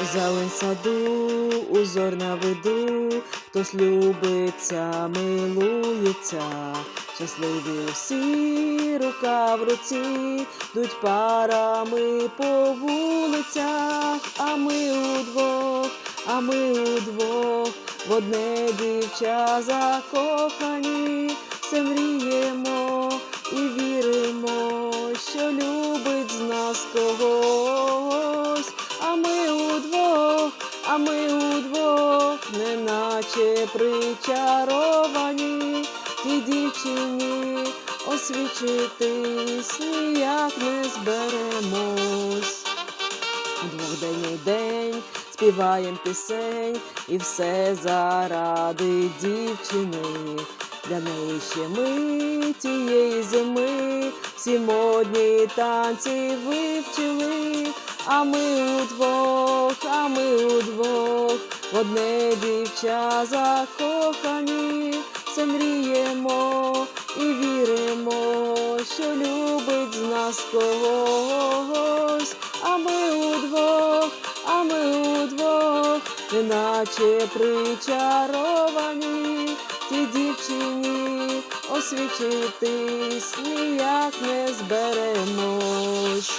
Зелень саду, узор на виду, хтось любиться, милується, щасливі усі, рука в руці, йдуть парами по вулицях, а ми удвох, а ми удвох, в одне дівча закохані, все мріємо а ми удвох, неначе причаровані, тій дівчині освічитись ніяк не зберемось. Двохдень у день співаєм пісень, і все заради дівчини. Для неї ще ми тієї зими, всі модні танці вивчили, а ми удвох, а ми удвох, в одне дівча закохані, все мріємо і віримо, що любить з нас когось, а ми удвох, а ми удвох, неначе причаровані, ті дівчині освічитись ніяк не зберемось.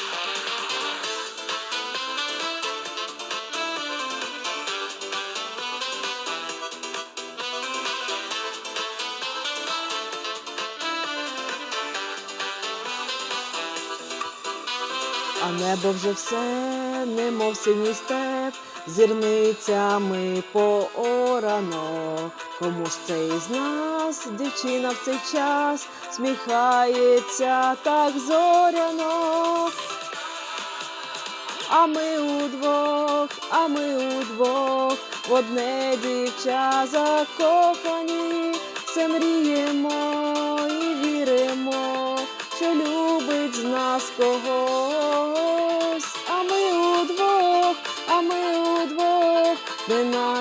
А небо вже все, немов синій степ, зірницями поорано. Кому ж це із нас, дівчина в цей час, сміхається так зоряно. А ми удвох, а ми удвох, в одне дівча закохані, все мріємо і віримо, що любить з нас когось,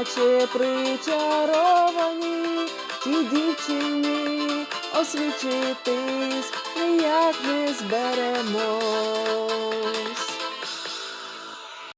неначе причаровані, ті дівчині освічитись ніяк не зберемось.